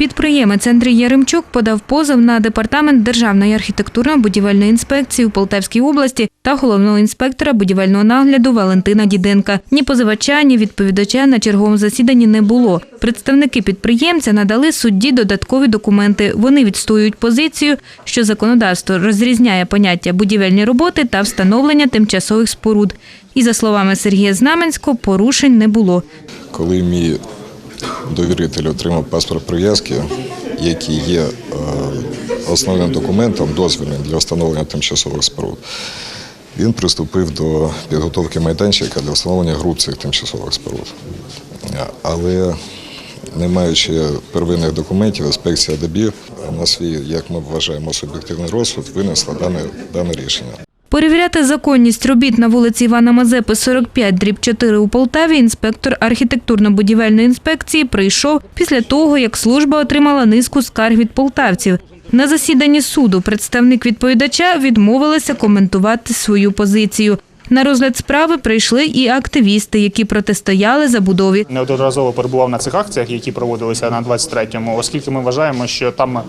Підприємець Андрій Яремчук подав позов на департамент Державної архітектурно-будівельної інспекції у Полтавській області та головного інспектора будівельного нагляду Валентина Діденка. Ні позивача, ні відповідача на черговому засіданні не було. Представники підприємця надали судді додаткові документи. Вони відстоюють позицію, що законодавство розрізняє поняття будівельні роботи та встановлення тимчасових споруд. І за словами Сергія Знаменського, порушень не було. Коли мій довіритель отримав паспорт прив'язки, який є е, основним документом, дозвільним для встановлення тимчасових споруд, він приступив до підготовки майданчика для встановлення груп цих тимчасових споруд. Е, Але не маючи первинних документів, інспекція ДБІ на свій, як ми вважаємо, суб'єктивний розсуд винесла дане, дане рішення. Перевіряти законність робіт на вулиці Івана Мазепи, 45, дріб 4 у Полтаві інспектор архітектурно-будівельної інспекції прийшов після того, як служба отримала низку скарг від полтавців. На засіданні суду представник відповідача відмовилася коментувати свою позицію. На розгляд справи прийшли і активісти, які протистояли забудові. Неодноразово перебував на цих акціях, які проводилися на 23-му, оскільки ми вважаємо, що там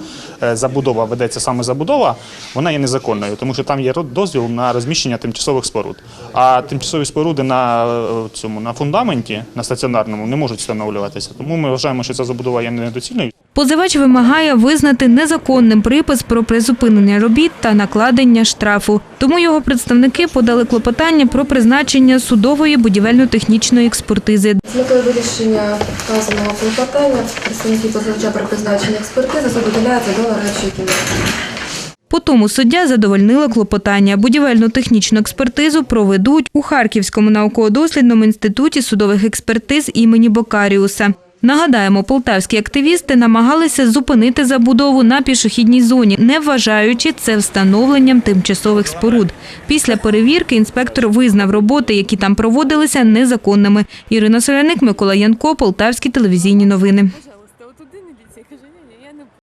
е, забудова ведеться саме забудова, вона є незаконною, тому що там є дозвіл на розміщення тимчасових споруд. А тимчасові споруди на е, цьому на фундаменті, на стаціонарному, не можуть встановлюватися. Тому ми вважаємо, що ця забудова є недоцільною. Позивач вимагає визнати незаконним припис про призупинення робіт та накладення штрафу. Тому його представники подали клопотання про призначення судової будівельно-технічної експертизи. З метою вирішення вказаного клопотання представники позивача про призначення експертизи суд до нарадчої кімнати. По тому суддя задовольнила клопотання. Будівельно-технічну експертизу проведуть у Харківському науково-дослідному інституті судових експертиз імені Бокаріуса. Нагадаємо, полтавські активісти намагалися зупинити забудову на пішохідній зоні, не вважаючи це встановленням тимчасових споруд. Після перевірки інспектор визнав роботи, які там проводилися, незаконними. Ірина Соляник, Микола Янко, Полтавські телевізійні новини.